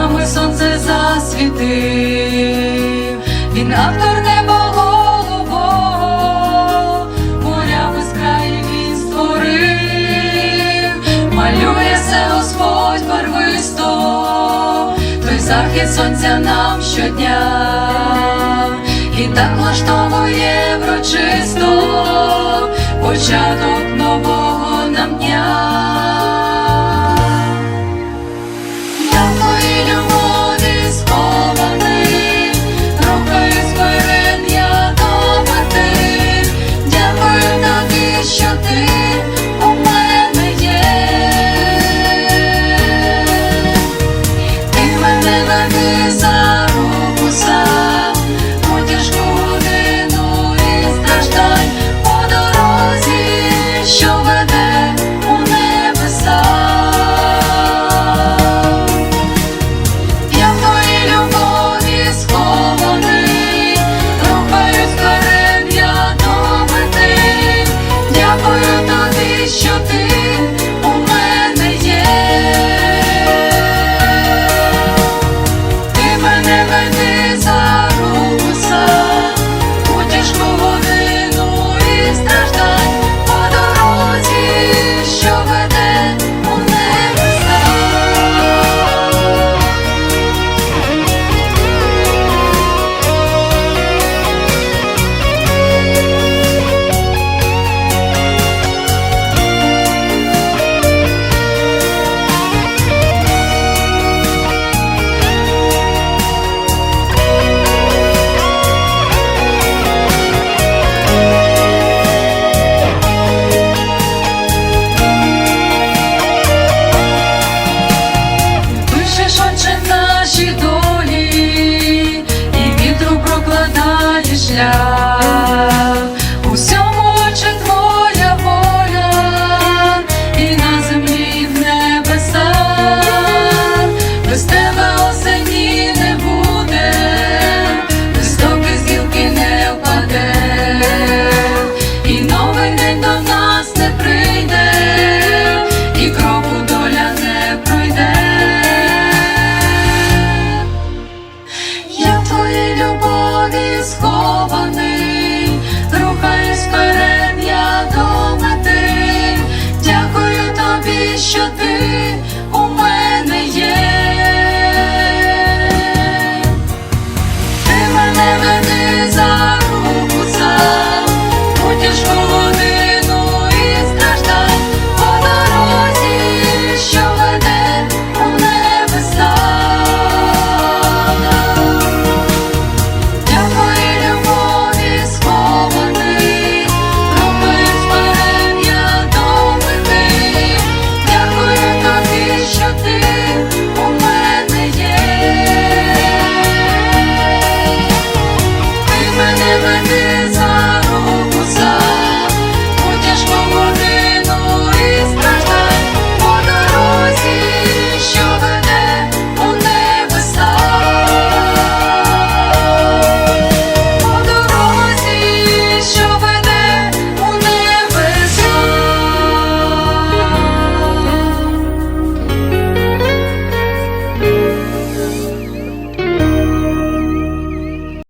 нами сонце засвітив, він автор неба голубого, моря без країв він створив, малює все Господь барвисто, той захід сонця нам щодня, і так влаштовує врочисто, початок нового нам дня.